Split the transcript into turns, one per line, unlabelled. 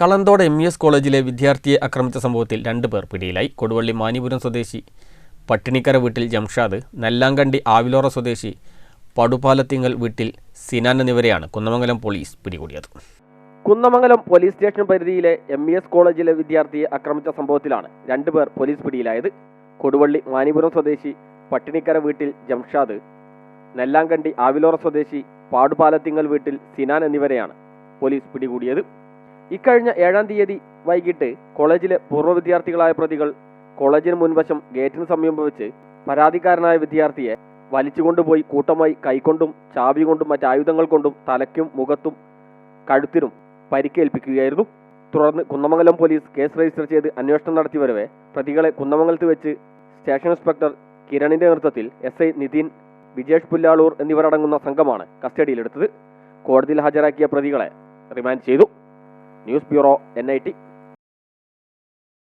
Kalanthode M S കോളേജിലെ വിദ്യാർത്ഥിയെ ആക്രമിച്ച സംഭവത്തിൽ രണ്ട് പേർ പിടിയിലായി. കൊടുവള്ളി മാനിപുരം സ്വദേശി പട്ടിണിക്കര വീട്ടിൽ ജംഷാദ് നെല്ലാങ്കണ്ടി ആവിലോറ സ്വദേശി പടുപാലത്തിങ്ങൽ വീട്ടിൽ സിനാൻ എന്നിവരെയാണ് കുന്നമംഗലം പോലീസ് പിടികൂടിയത്. കുന്നമംഗലം പോലീസ് സ്റ്റേഷൻ പരിധിയിലെ എം ഇ എസ് കോളേജിലെ വിദ്യാർത്ഥിയെ ആക്രമിച്ച സംഭവത്തിലാണ് രണ്ടുപേർ പോലീസ് പിടിയിലായത്. കൊടുവള്ളി മാനിപുരം സ്വദേശി പട്ടിണിക്കര വീട്ടിൽ ജംഷാദ് നെല്ലാങ്കണ്ടി ആവിലോറ സ്വദേശി പാടുപാലത്തിങ്ങൽ വീട്ടിൽ സിനാൻ എന്നിവരെയാണ് പോലീസ് പിടികൂടിയത്. ഇക്കഴിഞ്ഞ ഏഴാം തീയതി വൈകിട്ട് കോളേജിലെ പൂർവ വിദ്യാർത്ഥികളായ പ്രതികൾ കോളേജിന് മുൻവശം ഗേറ്റിന് സമീപം വെച്ച് പരാതിക്കാരനായ വിദ്യാർത്ഥിയെ വലിച്ചുകൊണ്ടുപോയി കൂട്ടമായി കൈകൊണ്ടും ചാവി കൊണ്ടും മറ്റ് ആയുധങ്ങൾ കൊണ്ടും തലയ്ക്കും മുഖത്തും കഴുത്തിനും പരിക്കേൽപ്പിക്കുകയായിരുന്നു. തുടർന്ന് കുന്നമംഗലം പോലീസ് കേസ് രജിസ്റ്റർ ചെയ്ത് അന്വേഷണം നടത്തി വരവെ പ്രതികളെ കുന്നമംഗലത്ത് വെച്ച് സ്റ്റേഷൻ ഇൻസ്പെക്ടർ കിരണിന്റെ നേതൃത്വത്തിൽ എസ് ഐ നിതിൻ വിജേഷ് പുല്ലാളൂർ എന്നിവരടങ്ങുന്ന സംഘമാണ് കസ്റ്റഡിയിലെടുത്തത്. കോടതിയിൽ ഹാജരാക്കിയ പ്രതികളെ റിമാൻഡ് ചെയ്തു. News bureau N I T